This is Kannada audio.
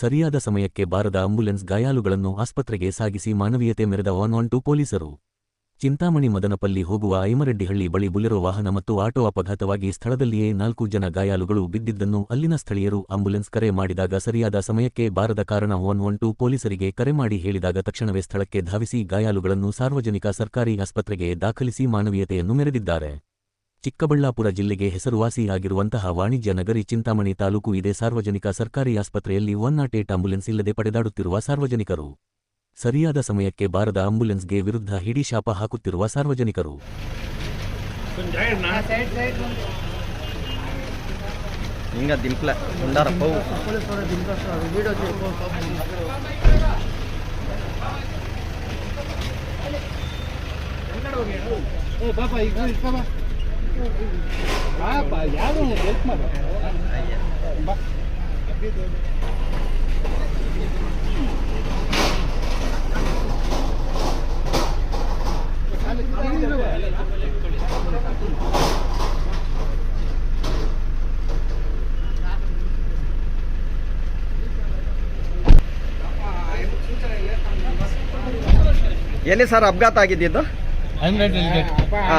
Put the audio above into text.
ಸರಿಯಾದ ಸಮಯಕ್ಕೆ ಬಾರದ ಆಂಬ್ಯುಲೆನ್ಸ್ ಗಾಯಾಳುಗಳನ್ನು ಆಸ್ಪತ್ರೆಗೆ ಸಾಗಿಸಿ ಮಾನವೀಯತೆ ಮೆರೆದ ಒನ್ ಆನ್ ಟು ಪೊಲೀಸರು. ಚಿಂತಾಮಣಿ ಮದನಪಲ್ಲಿ ಹೋಗುವ ಐಮರೆಡ್ಡಿಹಳ್ಳಿ ಬಳಿ ಬುಲೆರೋ ವಾಹನ ಮತ್ತು ಆಟೋ ಅಪಘಾತವಾಗಿ ಸ್ಥಳದಲ್ಲಿಯೇ ನಾಲ್ಕು ಜನ ಗಾಯಾಳುಗಳು ಬಿದ್ದಿದ್ದನ್ನು ಅಲ್ಲಿನ ಸ್ಥಳೀಯರು ಆಂಬ್ಯುಲೆನ್ಸ್ ಕರೆ ಮಾಡಿದಾಗ ಸರಿಯಾದ ಸಮಯಕ್ಕೆ ಬಾರದ ಕಾರಣ ಒನ್ ಒನ್ ಟು ಪೊಲೀಸರಿಗೆ ಕರೆ ಮಾಡಿ ಹೇಳಿದಾಗ ತಕ್ಷಣವೇ ಸ್ಥಳಕ್ಕೆ ಧಾವಿಸಿ ಗಾಯಾಳುಗಳನ್ನು ಸಾರ್ವಜನಿಕ ಸರ್ಕಾರಿ ಆಸ್ಪತ್ರೆಗೆ ದಾಖಲಿಸಿ ಮಾನವೀಯತೆಯನ್ನು ಮೆರೆದಿದ್ದಾರೆ. ಚಿಕ್ಕಬಳ್ಳಾಪುರ ಜಿಲ್ಲೆಗೆ ಹೆಸರುವಾಸಿಯಾಗಿರುವಂತಹ ವಾಣಿಜ್ಯ ನಗರಿ ಚಿಂತಾಮಣಿ ತಾಲೂಕು ಇದೇ ಸಾರ್ವಜನಿಕ ಸರ್ಕಾರಿ ಆಸ್ಪತ್ರೆಯಲ್ಲಿ ಒನ್ ನಾಟ್ ಏಟ್ ಆಂಬ್ಯುಲೆನ್ಸ್ ಇಲ್ಲದೆ ಪಡೆದಾಡುತ್ತಿರುವ ಸಾರ್ವಜನಿಕರು. ಸರಿಯಾದ ಸಮಯಕ್ಕೆ ಬಾರದ ಆಂಬ್ಯುಲೆನ್ಸ್ಗೆ ವಿರುದ್ಧ ಹಿಡಿ ಶಾಪ ಹಾಕುತ್ತಿರುವ ಸಾರ್ವಜನಿಕರು. ಓ. ಪಾಪ ಈಗ ಯಾರು ಹೆಲ್ಪ್ ಮಾಡು ಎಲ್ಲಿ ಸರ್ ಅಪಘಾತ ಆಗಿದ್ದು ಹಾ.